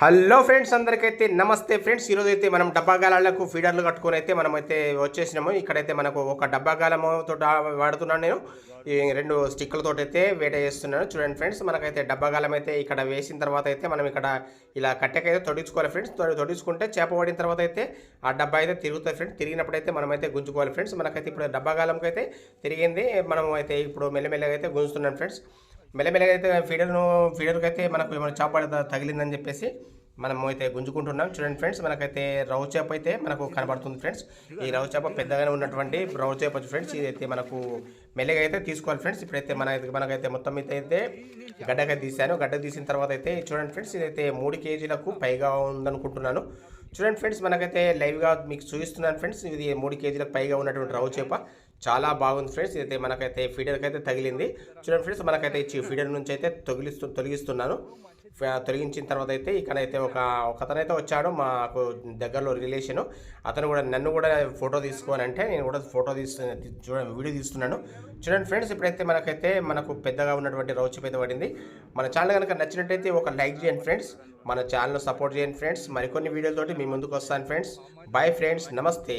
Hello friends అందరికైతే నమస్తే friends. ఈరోజు అయితే మనం డబ్బాగాలకు ఫీడర్లు కట్టుకొని అయితే మనం అయితే వచ్చేసినాము. ఇక్కడైతే మనకు ఒక డబ్బాగాలముతో వాడుతున్నాను నేను. ఈ రెండు స్టిక్లతో అయితే వేట చేస్తున్నాను. చూడండి ఫ్రెండ్స్ మనకైతే డబ్బాగాలం అయితే ఇక్కడ వేసిన తర్వాత అయితే మనం ఇక్కడ ఇలా కట్టెకైతే తొడించుకోవాలి ఫ్రెండ్స్. తొడి- తొడించుకుంటే చేప పడిన తర్వాత అయితే ఆ డబ్బా అయితే తిరుగుతుంది ఫ్రెండ్స్. తిరిగినప్పుడు అయితే మనం అయితే గుంజుకోవాలి ఫ్రెండ్స్. మనకైతే ఇప్పుడు డబ్బాగాలంకి అయితే తిరిగింది. మనం అయితే ఇప్పుడు మెల్లమెల్లగా అయితే గుంజుతున్నాం ఫ్రెండ్స్. మెల్లమెల్లగా అయితే ఫీడర్ను ఫీడర్కి అయితే మనకు ఏమైనా చేప తగిలిందని చెప్పేసి మనము అయితే గుంజుకుంటున్నాం. చూడండి ఫ్రెండ్స్ మనకైతే రవ్వ చేప అయితే మనకు కనబడుతుంది ఫ్రెండ్స్. ఈ రవ్వ చేప పెద్దగానే ఉన్నటువంటి రవ్వ చేప ఫ్రెండ్స్ ఇదైతే మనకు మెల్లగా అయితే తీసుకోవాలి ఫ్రెండ్స్. ఇప్పుడైతే మన మనకైతే మొత్తం మీద అయితే గడ్డగా తీసాను. గడ్డ తీసిన తర్వాత అయితే చూడండి ఫ్రెండ్స్ ఇదైతే మూడు కేజీలకు పైగా ఉందనుకుంటున్నాను. చూడండి ఫ్రెండ్స్ మనకైతే లైవ్గా మీకు చూపిస్తున్నాను ఫ్రెండ్స్ ఇది మూడు కేజీలకు పైగా ఉన్నటువంటి రవ్వ చేప. చాలా బాగుంది ఫ్రెండ్స్ ఇదైతే మనకైతే ఫీడర్కి అయితే తగిలింది. చూడండి ఫ్రెండ్స్ మనకైతే ఫీడర్ నుంచి అయితే తొగిలిస్తూ తొలగిస్తున్నాను. తొలగించిన తర్వాత అయితే ఇక్కడైతే ఒక ఒక వచ్చాడు మాకు దగ్గరలో రిలేషను అతను కూడా నన్ను కూడా ఫోటో తీసుకోని అంటే నేను కూడా ఫోటో తీసుకుని చూడండి వీడియో తీస్తున్నాను. చూడండి ఫ్రెండ్స్ ఇప్పుడైతే మనకైతే మనకు పెద్దగా ఉన్నటువంటి రౌచప్ అయితే పడింది. మన ఛానల్ కనుక నచ్చినట్టయితే ఒక లైక్ చేయండి ఫ్రెండ్స్ మన ఛానల్ సపోర్ట్ చేయండి ఫ్రెండ్స్ మరికొన్ని వీడియోలతోటి మీ ముందుకు వస్తాను ఫ్రెండ్స్ బాయ్ ఫ్రెండ్స్ నమస్తే.